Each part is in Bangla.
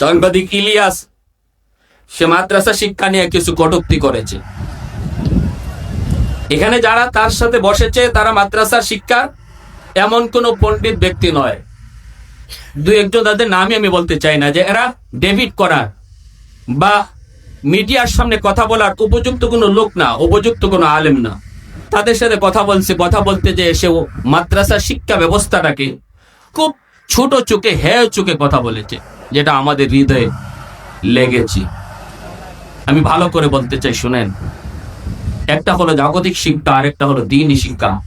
সাংবাদিক ইলিয়াস, সে মাদ্রাসা শিক্ষা নিয়ে কিছু কটূক্তি করেছে। এখানে যারা তার সাথে বসেছে, তারা মাদ্রাসার শিক্ষা, এমন কোন পণ্ডিত ব্যক্তি নয়। দু একজন তাদের নামই আমি বলতে চাই না, যে এরা ডেভিড করার বা মিডিয়ার সামনে কথা বলার উপযুক্ত কোনো লোক না, উপযুক্ত কোনো আলেম না। তাদের সাথে কথা বলছে, কথা বলতে যে সে মাদ্রাসা শিক্ষা ব্যবস্থাটাকে খুব ছোট চোখে হ্যাঁ চোখে কথা বলেছে। যেটা আমাদের হৃদয়ে লেগেছে। আমি ভালো করে বলতে চাই, শুনেন। একটা হলো জাগতিক শিক্ষা আর একটা হলো দিনই শিক্ষা।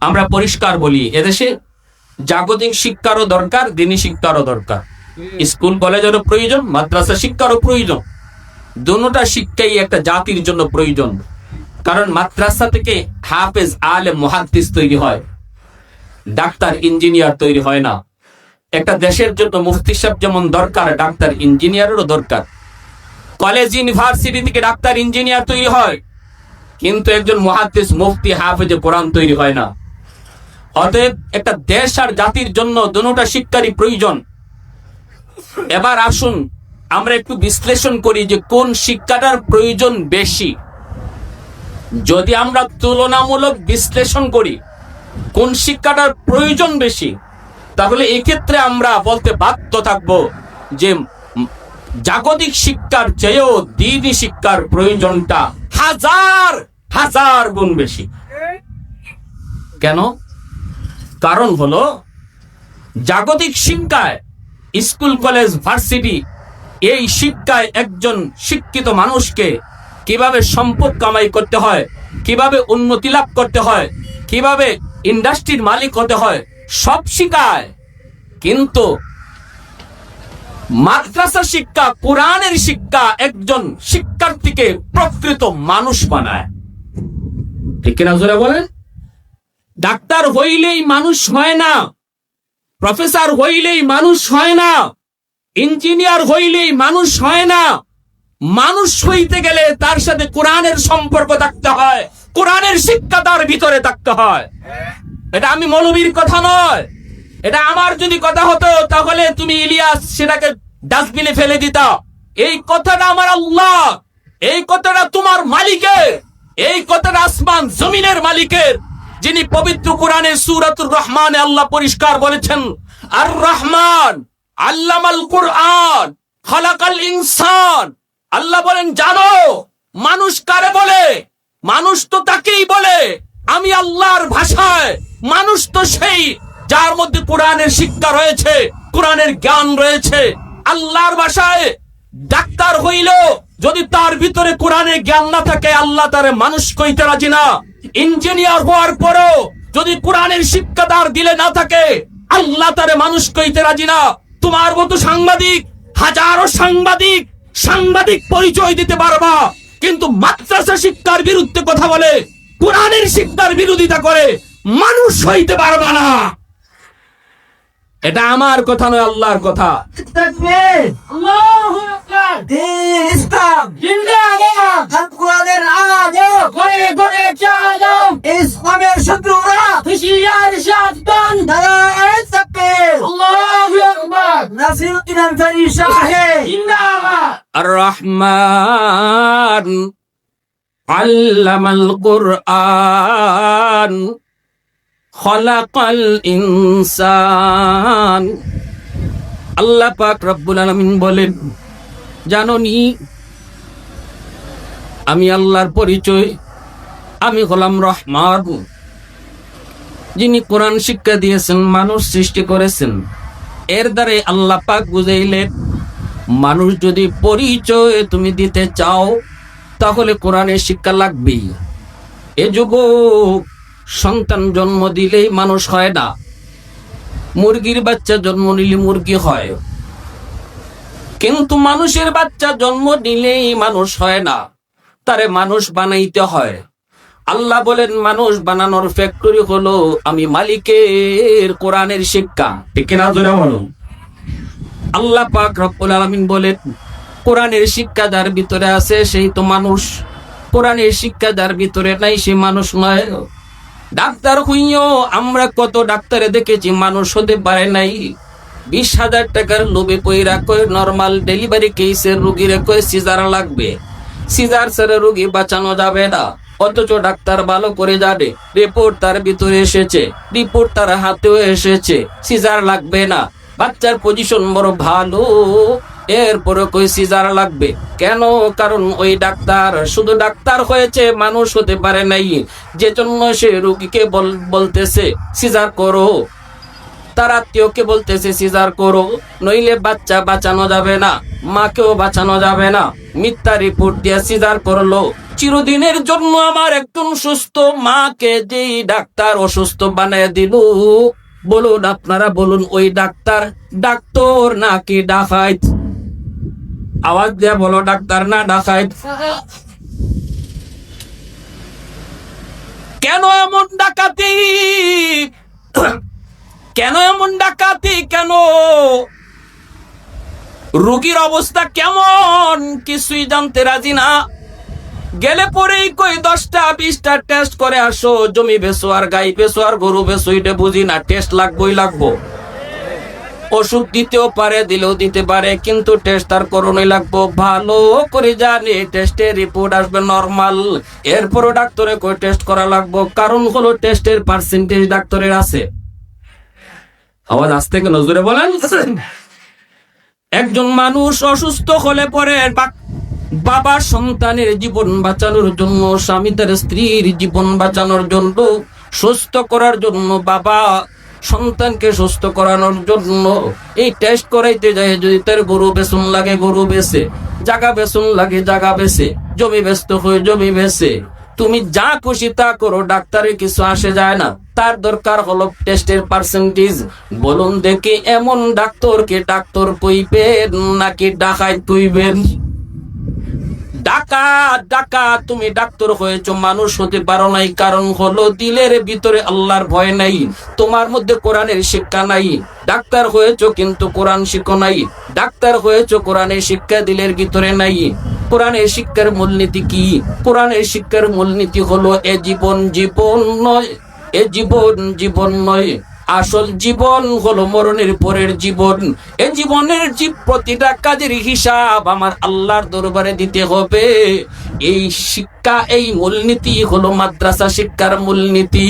আমরা পরিষ্কার বলি, এদেশে জাগতিক শিক্ষারও দরকার দিনই শিক্ষারও দরকার। স্কুল, কলেজেরও প্রয়োজন, মাদ্রাসা শিক্ষারও প্রয়োজন। দুটা শিক্ষাই একটা জাতির জন্য প্রয়োজন। কারণ মাদ্রাসা থেকে হাফেজ, আলেম, মহাদ্দিস তৈরি হয়। ডাক্তার, ইঞ্জিনিয়ার তৈরি হয় না। একটা দেশের জন্য মুফতি সাহেব যেমন দরকার, ডাক্তার ইঞ্জিনিয়ারেরও দরকার। কলেজ ইউনিভার্সিটি থেকে ডাক্তার ইঞ্জিনিয়ার তৈরি হয়, কিন্তু একজন মহাদ্দেশ মুফতি, হাফেজে কোরআন তৈরি হয় না। অতএব একটা দেশ আর জাতির জন্য দুটা শিক্ষারই প্রয়োজন। এবার আসুন, আমরা একটু বিশ্লেষণ করি যে কোন শিক্ষাটার প্রয়োজন বেশি। যদি আমরা তুলনামূলক বিশ্লেষণ করি, কোন শিক্ষাটার প্রয়োজন বেশি? তাহলে এক্ষেত্রে আমরা বলতে বাধ্য থাকব যে জাগতিক শিক্ষার চেয়েও দিনই শিক্ষার প্রয়োজনটা হাজার হাজার গুণ বেশি। কেন? কারণ হলো জাগতিক শিক্ষায় স্কুল, কলেজ, ভার্সিটি এই শিক্ষায় একজন শিক্ষিত মানুষকে কীভাবে সম্পদ কামাই করতে হয়, কীভাবে উন্নতি লাভ করতে হয়, কীভাবে ইন্ডাস্ট্রির মালিক হতে হয় সব শিখায়, কিন্তু মাদ্রাসা শিক্ষা, কোরআনের শিক্ষা একজন শিক্ষার্থীকে প্রকৃত মানুষ বানায়। ঠিক কিনা জোরে বলেন? ডাক্তার হইলেই মানুষ হয় না, প্রফেসর হইলেই মানুষ হয় না, ইঞ্জিনিয়ার হইলেই মানুষ হয় না। মানুষ হইতে গেলে তার সাথে কোরআনের সম্পর্ক থাকতে হয়, কোরআনের শিক্ষা তার ভিতরে থাকতে হয়। এটা আমি মৌলবীর কথা নয়। এটা আমার যদি কথা হতো, তাহলে তুমি ইলিয়াস সেটাকে ডাস্টবিনে ফেলে দিতা। এই কথাটা আমার আল্লাহ, এই কথাটা তোমার মালিকের, এই কথাটা আসমান জমিনের মালিকের, যিনি পবিত্র কোরআনে সুরাতুর রহমানে আল্লাহ পরিষ্কার বলেছেন আর রহমান আল্লামাল কোরআন, খালাকাল ইনসান। আল্লাহ বলেন, জানো, মানুষ কারে বলে? মানুষ তো তাকেই বলে, আমি আল্লাহর ভাষায় মানুষ তো সেই যার মধ্যে কোরআনের শিক্ষা রয়েছে, কোরআনের জ্ঞান রয়েছে। আল্লাহর ভাষায় ডাক্তার হইল যদি তার ভিতরে কোরআনের জ্ঞান না থাকে, আল্লাহ তারে মানুষ কইতে রাজি না। ইঞ্জিনিয়ার হওয়ার পরও যদি কোরআনের শিক্ষা তার দিলে না থাকে, আল্লাহ তারে মানুষ কইতে রাজি না। তোমার মতো সাংবাদিক, হাজারো সাংবাদিক সাংবাদিক পরিচয় দিতে পারবা, কিন্তু মাদ্রাসা শিক্ষার বিরুদ্ধে কথা বলে, কোরআনের শিক্ষার বিরোধিতা করে মানুষ হইতে পারবা না। এটা আমার কথা নয় আল্লাহর কথা। ইসলামের শত্রুরা। হুশিয়ার সাবধান। নাসিরুদ্দিন আনসারী জিন্দাবাদ। আর রহমান আল্লামাল কোরআন। ইনসান। আল্লাহ পাক রব্বুল আলামিন বলেন জাননি আমি আল্লাহর পরিচয়, আমি রহমান, যিনি কোরআন শিক্ষা দিয়েছেন, মানুষ সৃষ্টি করেছেন। এর দ্বারে আল্লাহ পাক বুঝাইলেন, মানুষ যদি পরিচয় তুমি দিতে চাও, তাহলে কোরআনের শিক্ষা লাগবেই। এ যুগ সন্তান জন্ম দিলেই মানুষ হয় না। মুরগির বাচ্চা জন্ম নিলে মুরগি হয়। কিন্তু মানুষের বাচ্চা জন্ম নিলেই মানুষ হয় না। তারে মানুষ বানাইতে হয়। আল্লাহ বলেন মানুষ বানানোর ফ্যাক্টরি হলো আমি মালিকের কোরআনের শিক্ষা। ঠিক কিনা জোরে বলুন? আল্লাহ পাক রব্বুল আলামিন বলেন কোরআনের শিক্ষা যার ভিতরে আছে সেই তো মানুষ। কোরআনের শিক্ষা যার ভিতরে নাই সে মানুষ নয়। ডাক্তার হইও আমরা কত ডাক্তারে দেখেছি, মানুষ হতে পারে নাই। বিশ হাজার টাকার লোভে পইরা কই নর্মাল ডেলিভারি কেসের রুগীরে কই সিজার লাগবে। সিজার ছেড়ে রুগী বাঁচানো যাবে না। অথচ ডাক্তার ভালো করে জানে রিপোর্ট তার ভিতরে এসেছে রিপোর্ট তার হাতেও এসেছে সিজার লাগবে না। বাচ্চার পজিশন বড় ভালো। এরপরে কই সিজার লাগবে। কেন? কারণ ওই ডাক্তার, শুধু ডাক্তার হয়েছে, মানুষ হতে পারে নাই। যে জন্য সে রুগীকে বল- বলতেছে, সিজার করো। তার আত্মীয়কে বলতেছে, সিজার করো। নইলে বাচ্চা বাঁচানো যাবে না, মাকেও বাঁচানো যাবে না। মিথ্যা রিপোর্ট দিয়ে সিজার করল। চিরদিনের জন্য আমার একদম সুস্থ মাকে যেই ডাক্তার অসুস্থ বানিয়ে দিল। বলুন আপনারা, বলুন ওই ডাক্তার ডাক্তার নাকি ডাকাইত আওয়াজ দিয়ে বলো, ডাক্তার। না ডাকাইত কেন এমন ডাকাতি? কেন এমন ডাকাতি? কেন? রুগীর অবস্থা কেমন? কিছুই জানতে রাজি না। গেলে পরেই কই দশটা, বিশটা টেস্ট করে আসো। জমি বেসো আর গাই বেসো আর গরু বেসো, এটা বুঝি না। টেস্ট লাগবোই লাগবো। ওষুধ দিতেও পারে, দিলেও দিতে পারে, কিন্তু টেস্ট তার করোনাই লাগবো। ভালো করে জানি টেস্টের রিপোর্ট আসবে নর্মাল এরপরও ডাক্তারে কই টেস্ট করা লাগবো? কারণ হলো টেস্টের পার্সেন্টেজ ডাক্তারের আছে। আওয়াজ আসতে কেন? জোরে বলেন। একজন মানুষ অসুস্থ হলে পরে বাবা সন্তানের জীবন বাঁচানোর জন্য, স্বামী তার স্ত্রীর জীবন বাঁচানোর জন্য, সুস্থ করার জন্য বাবা সন্তানকে সুস্থ করানোর জন্য এই টেস্ট করাইতে যায়, যদি তার গরু বেসন লাগে, গরু বেছে জাগা বেসন লাগে, জাগা বেছে জমি ব্যস্ত হয়ে জমি বেছে তুমি যা খুশি তা করো ডাক্তারের কিছু আসে যায় না। তার দরকার হলো টেস্টের পার্সেন্টেজ বলুন দেখি, এমন ডাক্তারকে ডাক্তার কইবেন নাকি ডাকাই কইবেন? ডাকা ডাকা তুমি ডাক্তার হয়েছো, মানুষ হতে পারো নাই। কারণ হলো দিলের ভিতরে আল্লাহর ভয় নাই, তোমার মধ্যে কোরআনের শিক্ষা নাই। ডাক্তার হয়েছো কিন্তু কোরআন শিক্ষা নাই। ডাক্তার হয়েছো, কোরআনের শিক্ষা দিলের ভিতরে নাই। কোরআনের শিক্ষার মূলনীতি কি? কোরআনের শিক্ষার মূলনীতি হলো এ জীবন জীবন নয়, এ জীবন জীবন নয়। আসল জীবন হলো মরণের পরের জীবন। এ জীবনের জীব প্রতিটা কাজের হিসাব আমার আল্লাহর দরবারে দিতে হবে। এই শিক্ষা, এই মূলনীতি হলো মাদ্রাসা শিক্ষার মূলনীতি।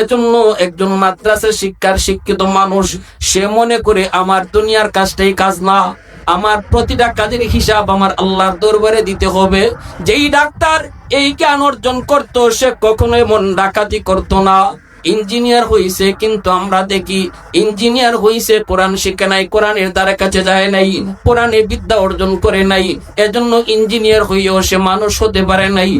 এজন্য একজন মাদ্রাসা শিক্ষার শিক্ষিত মানুষ, সে মনে করে, আমার দুনিয়ার কাজটাই কাজ না। আমার প্রতিটা কাজের হিসাব আমার আল্লাহর দরবারে দিতে হবে। যেই ডাক্তার এই জ্ঞান অর্জন করতো, সে কখনো এমন ডাকাতি করতো না। ইঞ্জিনিয়ার হইছে, কিন্তু আমরা দেখি ইঞ্জিনিয়ার হইছে, কোরআন শিখে নাই, কোরআনের দ্বারা কাছে যায় নাই, কোরআনে বিদ্যা অর্জন করে নাই, এজন্য ইঞ্জিনিয়ার হইয়েও সে মানুষ হতে পারে নাই।